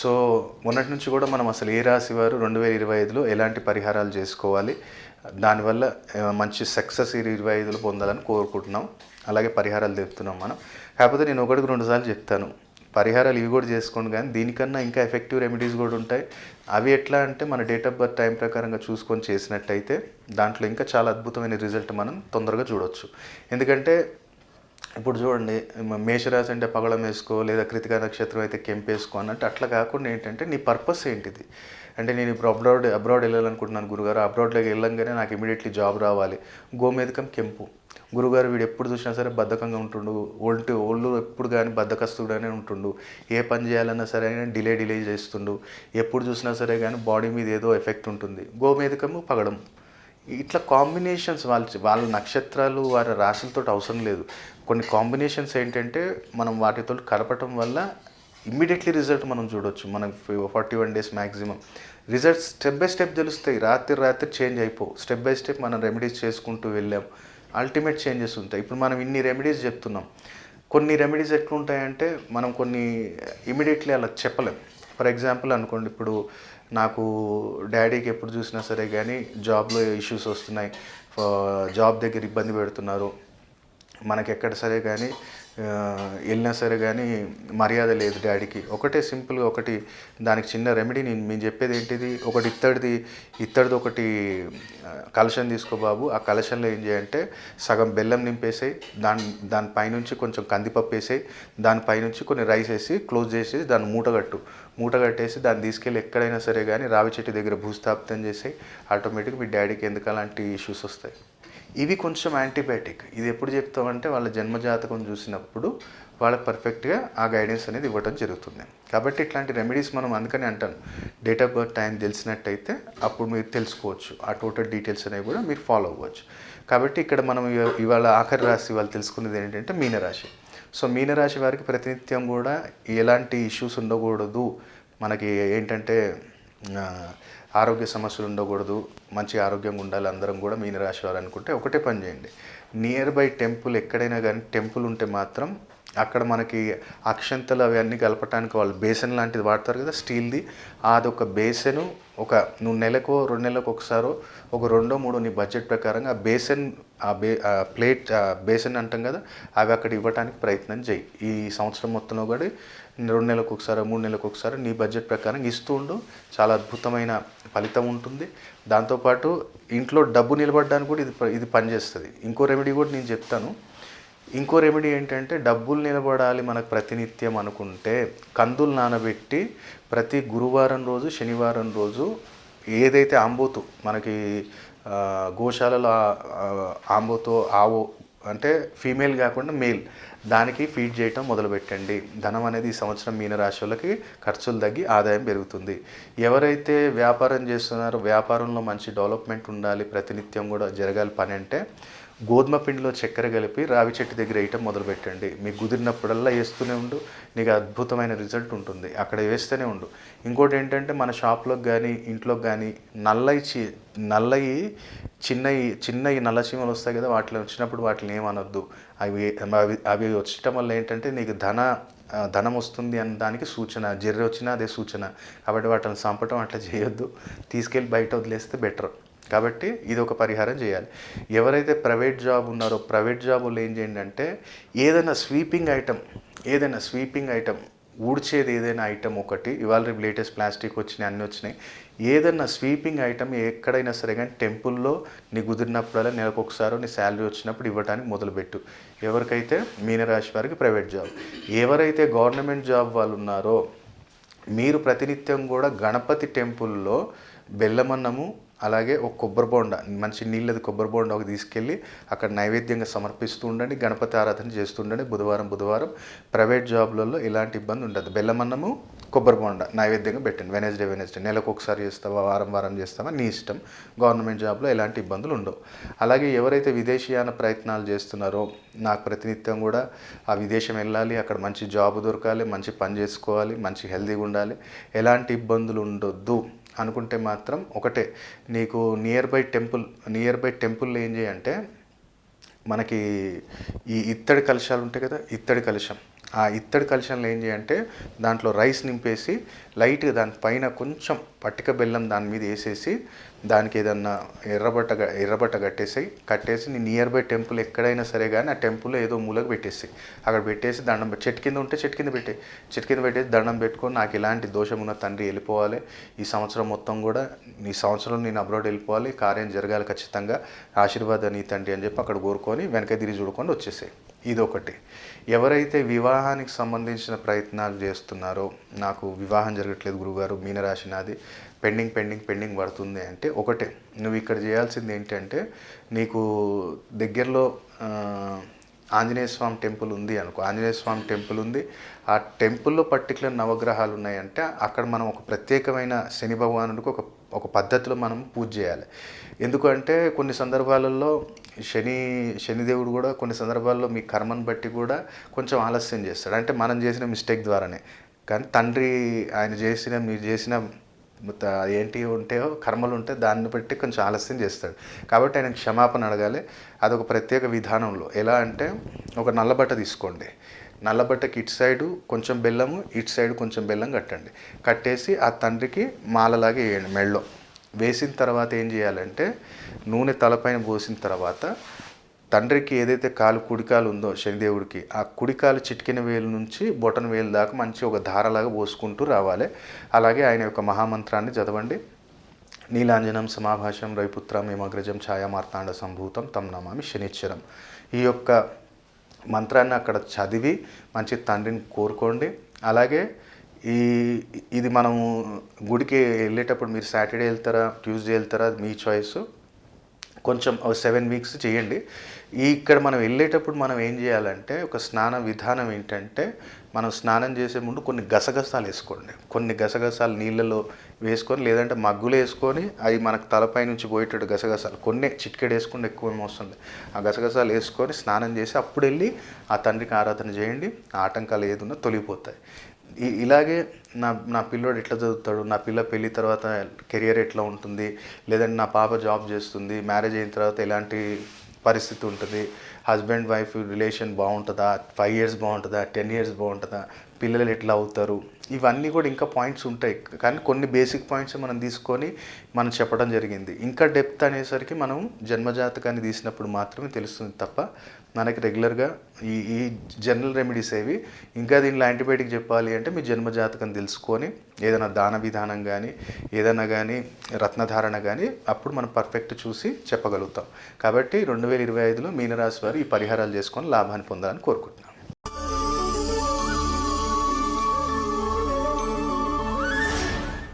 So మొన్నటి నుంచి కూడా మనం అసలు ఏ రాశి వారు రెండు వేల ఇరవై ఐదులో ఎలాంటి పరిహారాలు చేసుకోవాలి? దానివల్ల మంచి సక్సెస్ ఇరవై ఐదులో పొందాలని కోరుకుంటున్నాం. అలాగే పరిహారాలు చెప్తున్నాం మనం. కాకపోతే నేను ఒకటికి రెండు సార్లు చెప్తాను. పరిహారాలు ఇవి కూడా చేసుకోండి కానీ దీనికన్నా ఇంకా ఎఫెక్టివ్ రెమెడీస్ కూడా ఉంటాయి. అవి ఎట్లా అంటే మన డేట్ ఆఫ్ బర్త్ టైం ప్రకారంగా చూసుకొని చేసినట్టయితే దాంట్లో ఇంకా చాలా అద్భుతమైన రిజల్ట్ మనం తొందరగా చూడొచ్చు. ఎందుకంటే ఇప్పుడు చూడండి మేషరాశి అంటే పగడం వేసుకో లేదా కృతికా నక్షత్రం అయితే కెంపేసుకో అన్నట్టు అట్లా కాకుండా ఏంటంటే నీ పర్పస్ ఏంటిది? అంటే నేను ఇప్పుడు అబ్రాడ్ అబ్రాడ్ వెళ్ళాలనుకుంటున్నాను గురుగారు అబ్రాడ్లోకి వెళ్ళంగానే నాకు ఇమీడియట్లీ జాబ్ రావాలి. గోమేదకం కెంపు. గురుగారు వీడు ఎప్పుడు చూసినా సరే బద్ధకంగా ఉంటుండు. ఒంటి ఒళ్ళు ఎప్పుడు కానీ బద్ధకస్తుడనే ఉంటుండు. ఏ పని చేయాలన్నా సరే డిలే డిలే చేస్తుండు. ఎప్పుడు చూసినా సరే కానీ బాడీ మీద ఏదో ఎఫెక్ట్ ఉంటుంది. గోమేదకము పగడం ఇట్లా కాంబినేషన్స్ వాళ్ళ వాళ్ళ నక్షత్రాలు వారి రాశులతో అవసరం లేదు. కొన్ని కాంబినేషన్స్ ఏంటంటే మనం వాటితో కలపటం వల్ల ఇమ్మీడియట్లీ రిజల్ట్ మనం చూడొచ్చు. మనం forty one days maximum results step by step తెలుస్తాయి. రాత్రి రాత్రి చేంజ్ అయిపోవు స్టెప్ బై స్టెప్ మనం రెమెడీస్ చేసుకుంటూ వెళ్ళాం. అల్టిమేట్ చేంజెస్ ఉంటాయి. ఇప్పుడు మనం ఇన్ని రెమెడీస్ చెప్తున్నాం. కొన్ని రెమెడీస్ ఎట్లుంటాయంటే మనం కొన్ని ఇమీడియట్లీ అలా చెప్పలేం. ఫర్ ఎగ్జాంపుల్ అనుకోండి ఇప్పుడు నాకు డాడీకి ఎప్పుడు చూసినా సరే కానీ జాబ్లో ఇష్యూస్ వస్తున్నాయి. జాబ్ దగ్గర ఇబ్బంది పెడుతున్నారు. మనకి ఎక్కడ సరే కానీ వెళ్ళినా సరే కానీ మర్యాద లేదు డాడీకి. ఒకటే సింపుల్గా ఒకటి దానికి చిన్న రెమెడీ నేను మేము చెప్పేది ఏంటిది? ఒకటి ఇత్తడిది ఇత్తడిది ఒకటి కలశం తీసుకో బాబు. ఆ కలశంలో ఏం చేయంటే సగం బెల్లం నింపేసాయి దాని దానిపైనుంచి కొంచెం కందిపప్పు వేసాయి దానిపైనుంచి కొన్ని రైస్ వేసి క్లోజ్ చేసి దాన్ని మూట మూటగట్టేసి దాన్ని తీసుకెళ్ళి ఎక్కడైనా సరే కానీ రావి చెట్టు దగ్గర భూస్థాపితం చేసి ఆటోమేటిక్ మీ డాడీకి ఎందుకు అలాంటి ఇష్యూస్ వస్తాయి? ఇవి కొంచెం యాంటీబయాటిక్. ఇది ఎప్పుడు చెప్తామంటే వాళ్ళ జన్మజాతకం చూసినప్పుడు వాళ్ళకి పర్ఫెక్ట్గా ఆ గైడెన్స్ అనేది ఇవ్వడం జరుగుతుంది. కాబట్టి ఇట్లాంటి రెమెడీస్ మనం అందుకని అంటాను డేట్ ఆఫ్ బర్త్ టైం తెలిసినట్టయితే అప్పుడు మీరు తెలుసుకోవచ్చు. ఆ టోటల్ డీటెయిల్స్ అనేవి కూడా మీరు ఫాలో అవ్వచ్చు. కాబట్టి ఇక్కడ మనం ఇవాళ ఆఖరి రాశి వాళ్ళు తెలుసుకున్నది ఏంటంటే మీనరాశి. సో మీనరాశి వారికి ప్రతినిత్యం కూడా ఎలాంటి ఇష్యూస్ ఉండకూడదు. మనకి ఏంటంటే ఆరోగ్య సమస్యలు ఉండకూడదు మంచి ఆరోగ్యంగా ఉండాలి అందరం కూడా మీనరాశి వారు అనుకుంటే ఒకటే పని చేయండి. నియర్ బై టెంపుల్ ఎక్కడైనా కానీ టెంపుల్ ఉంటే మాత్రం అక్కడ మనకి అక్షంతలు అవన్నీ కలపటానికి వాళ్ళు బేసన్ లాంటిది వాడతారు కదా స్టీల్ది. అదొక బేసను ఒక నువ్వు నెలకు రెండు నెలలకు ఒకసారో ఒక రెండో మూడో నీ బడ్జెట్ ప్రకారంగా ఆ బేసన్ ఆ బే ప్లేట్ బేసన్ అంటాం కదా అవి అక్కడ ఇవ్వడానికి ప్రయత్నం చేయి. ఈ సంవత్సరం మొత్తంలో కూడా రెండు నెలలకు ఒకసారి మూడు నెలలకు ఒకసారి నీ బడ్జెట్ ప్రకారం ఇస్తూ ఉండు. చాలా అద్భుతమైన ఫలితం ఉంటుంది. దాంతోపాటు ఇంట్లో డబ్బు నిలబడడానికి కూడా ఇది ఇది పనిచేస్తుంది. ఇంకో రెమెడీ కూడా నేను చెప్తాను. ఇంకో రెమెడీ ఏంటంటే డబ్బులు నిలబడాలి మనకు ప్రతినిత్యం అనుకుంటే కందులు నానబెట్టి ప్రతి గురువారం రోజు శనివారం రోజు ఏదైతే ఆంబోతు మనకి గోశాలలో ఆంబోతో ఆవో అంటే ఫీమేల్ కాకుండా మేల్ దానికి ఫీడ్ చేయటం మొదలుపెట్టండి. ధనం అనేది ఈ సంవత్సరం మీనరాశులకి ఖర్చులు తగ్గి ఆదాయం పెరుగుతుంది. ఎవరైతే వ్యాపారం చేస్తున్నారో వ్యాపారంలో మంచి డెవలప్మెంట్ ఉండాలి ప్రతినిత్యం కూడా జరగాలి పని అంటే గోధుమ పిండిలో చక్కెర కలిపి రావి చెట్టు దగ్గర వేయటం మొదలుపెట్టండి. మీకు కుదిరినప్పుడల్లా వేస్తూనే ఉండు. నీకు అద్భుతమైన రిజల్ట్ ఉంటుంది. అక్కడ వేస్తూనే ఉండు. ఇంకోటి ఏంటంటే మన షాప్లోకి కానీ ఇంట్లోకి కానీ నల్లయి చి నల్లయి చిన్నవి చిన్నవి నల్ల చీమలు వస్తాయి కదా వాటిలో వచ్చినప్పుడు వాటిని ఏమనొద్దు అవి అవి అవి వచ్చటం వల్ల ఏంటంటే నీకు ధన ధనం వస్తుంది అన్న దానికి సూచన జర్రి వచ్చినా అదే సూచన. కాబట్టి వాటిని చంపటం అట్లా చేయొద్దు. తీసుకెళ్ళి బయట వదిలేస్తే బెటర్. కాబట్టి ఇది ఒక పరిహారం చేయాలి. ఎవరైతే ప్రైవేట్ జాబ్ ఉన్నారో ప్రైవేట్ జాబుల్లో ఏం చేయండి అంటే ఏదైనా స్వీపింగ్ ఐటమ్ ఏదైనా స్వీపింగ్ ఐటమ్ ఊడ్చేది ఏదైనా ఐటమ్ ఒకటి ఇవాళ రేపు లేటెస్ట్ ప్లాస్టిక్ వచ్చినాయి అన్నీ వచ్చినాయి. ఏదైనా స్వీపింగ్ ఐటమ్ ఎక్కడైనా సరే కానీ టెంపుల్లో నీ కుదిరినప్పుడల్లా నెలకు ఒకసారి నీ శాలరీ వచ్చినప్పుడు ఇవ్వడానికి మొదలుపెట్టు. ఎవరికైతే మీనరాశి వారికి ప్రైవేట్ జాబ్. ఎవరైతే గవర్నమెంట్ జాబ్ వాళ్ళు ఉన్నారో మీరు ప్రతినిత్యం కూడా గణపతి టెంపుల్లో బెల్లమన్నము అలాగే ఒక కొబ్బరి బొండ మంచి నీళ్ళది కొబ్బరి బొండ ఒక తీసుకెళ్ళి అక్కడ నైవేద్యంగా సమర్పిస్తూ ఉండండి గణపతి ఆరాధన చేస్తూ ఉండండి. బుధవారం బుధవారం ప్రైవేట్ జాబ్లలో ఎలాంటి ఇబ్బంది ఉండదు. బెల్లమన్నము కొబ్బరి బొండ నైవేద్యంగా పెట్టండి. వెనస్డే వెనస్డే నెలకు ఒకసారి చేస్తావా వారం వారం చేస్తావా? నీ ఇష్టం. గవర్నమెంట్ జాబ్లో ఎలాంటి ఇబ్బందులు ఉండవు. అలాగే ఎవరైతే విదేశీయాన ప్రయత్నాలు చేస్తున్నారో నాకు ప్రతినిత్యం కూడా ఆ విదేశం వెళ్ళాలి అక్కడ మంచి జాబ్ దొరకాలి మంచి పని చేసుకోవాలి మంచి హెల్తీగా ఉండాలి ఎలాంటి ఇబ్బందులు ఉండొద్దు. అనుకుంటే మాత్రం ఒకటే. నీకు nearby temple nearby temple ఏం చేయంటే మనకి ఈ ఇత్తడి కలశాలు ఉంటాయి కదా ఇత్తడి కలశం. ఆ ఇత్తడి కలశంలో ఏం చేయంటే దాంట్లో రైస్ నింపేసి లైట్గా దాని పైన కొంచెం పట్టిక బెల్లం దాని మీద వేసేసి దానికి ఏదన్నా ఎర్రబట్ట ఎర్రబట్ట కట్టేసి కట్టేసి నీ నియర్ బై టెంపుల్ ఎక్కడైనా సరే కానీ ఆ టెంపుల్లో ఏదో మూలకు పెట్టేసి అక్కడ పెట్టేసి దండం చెట్టు కింద ఉంటే చెట్టు కింద పెట్టే చెట్టు కింద పెట్టేసి దండం పెట్టుకొని నాకు ఇలాంటి దోషం ఉన్న తండ్రి వెళ్ళిపోవాలి. ఈ సంవత్సరం మొత్తం కూడా ఈ సంవత్సరం నేను అబ్రాడ్ వెళ్ళిపోవాలి. కార్యం జరగాలి ఖచ్చితంగా. ఆశీర్వాదం నీ తండ్రి అని చెప్పి అక్కడ కోరుకొని వెనక తిరిగి చూడుకొని వచ్చేసాయి. ఇదొకటి. ఎవరైతే వివాహానికి సంబంధించిన ప్రయత్నాలు చేస్తున్నారో నాకు వివాహం జరగట్లేదు గురుగారు మీనరాశి నాది పెండింగ్ పెండింగ్ పెండింగ్ పడుతుంది అంటే ఒకటే. నువ్వు ఇక్కడ చేయాల్సింది ఏంటంటే నీకు దగ్గరలో ఆంజనేయ స్వామి టెంపుల్ ఉంది అనుకో. ఆంజనేయ స్వామి టెంపుల్ ఉంది. ఆ టెంపుల్లో పర్టికులర్ నవగ్రహాలు ఉన్నాయంటే అక్కడ మనం ఒక ప్రత్యేకమైన శని భగవానుడికి ఒక ఒక పద్ధతిలో మనం పూజ చేయాలి. ఎందుకంటే కొన్ని సందర్భాలలో శని శనిదేవుడు కూడా కొన్ని సందర్భాల్లో మీ కర్మను బట్టి కూడా కొంచెం ఆలస్యం చేస్తాడు. అంటే మనం చేసిన మిస్టేక్ ద్వారానే. కానీ తండ్రి ఆయన చేసిన మీరు చేసిన ఏంటి ఉంటే కర్మలు ఉంటే దాన్ని బట్టి కొంచెం ఆలస్యం చేస్తాడు. కాబట్టి ఆయన క్షమాపణ అడగాలి. అదొక ప్రత్యేక విధానంలో. ఎలా అంటే ఒక నల్లబట్ట తీసుకోండి. నల్లబట్టకి ఇటు సైడు కొంచెం బెల్లము ఇటు సైడు కొంచెం బెల్లం కట్టండి. కట్టేసి ఆ తండ్రికి మాలలాగా వేయండి మెళ్ళో. వేసిన తర్వాత ఏం చేయాలంటే నూనె తలపైన పోసిన తర్వాత తండ్రికి ఏదైతే కాలు కుడికాలు ఉందో శనిదేవుడికి ఆ కుడికాలు చిటికిన వేలు నుంచి బొటన వేలు దాకా మంచి ఒక ధారలాగా పోసుకుంటూ రావాలి. అలాగే ఆయన యొక్క మహామంత్రాన్ని చదవండి. నీలాంజనం సమాభాషం రైపుత్రం ఏమగ్రజం ఛాయామార్తాండ సంభూతం తమ్ నమామి శనిశ్చరం ఈ యొక్క మంత్రాన్ని అక్కడ చదివి మంచి తండ్రిని కోరుకోండి. అలాగే ఈ ఇది మనము గుడికి వెళ్ళేటప్పుడు మీరు సాటర్డే వెళ్తారా ట్యూస్డే వెళ్తారా మీ చాయిస్. కొంచెం సెవెన్ వీక్స్ చేయండి. ఇక్కడ మనం వెళ్ళేటప్పుడు మనం ఏం చేయాలంటే ఒక స్నాన విధానం ఏంటంటే మనం స్నానం చేసే ముందు కొన్ని గసగసాలు వేసుకోండి. కొన్ని గసగసాలు నీళ్ళలో వేసుకొని లేదంటే మగ్గులు వేసుకొని అవి మనకు తలపై నుంచి పోయేటట్టు గసగసాలు. కొన్ని చిట్కెడు వేసుకుంటే ఎక్కువ ఏమొస్తుంది ఆ గసగసాలు వేసుకొని స్నానం చేసి అప్పుడు వెళ్ళి ఆ తండ్రికి ఆరాధన చేయండి. ఆ ఆటంకాలు ఏదున్నా తొలగిపోతాయి. ఇలాగే నా నా పిల్లోడు ఎట్లా చదువుతాడు? నా పిల్ల పెళ్ళి తర్వాత కెరియర్ ఎట్లా ఉంటుంది? లేదంటే నా పాప జాబ్ చేస్తుంది మ్యారేజ్ అయిన తర్వాత ఎలాంటి పరిస్థితి ఉంటుంది? హస్బెండ్ వైఫ్ రిలేషన్ బాగుంటుందా? ఫైవ్ ఇయర్స్ బాగుంటుందా? టెన్ ఇయర్స్ బాగుంటుందా? పిల్లలు ఎట్లా అవుతారు? ఇవన్నీ కూడా ఇంకా పాయింట్స్ ఉంటాయి. కానీ కొన్ని బేసిక్ పాయింట్స్ మనం తీసుకొని మనం చెప్పడం జరిగింది. ఇంకా డెప్త్ అనేసరికి మనం జన్మజాతకాన్ని తీసినప్పుడు మాత్రమే తెలుస్తుంది తప్ప మనకి రెగ్యులర్గా ఈ ఈ జనరల్ రెమెడీస్ ఏవి? ఇంకా దీనిలో యాంటీబయాటిక్ చెప్పాలి అంటే మీ జన్మజాతకం తెలుసుకొని ఏదైనా దాన విధానం కానీ ఏదైనా కానీ రత్నధారణ కానీ అప్పుడు మనం పర్ఫెక్ట్ చూసి చెప్పగలుగుతాం. కాబట్టి రెండు వేల ఇరవై ఐదులో మీనరాశి వారు ఈ పరిహారాలు చేసుకొని లాభాన్ని పొందాలని కోరుకుంటున్నాం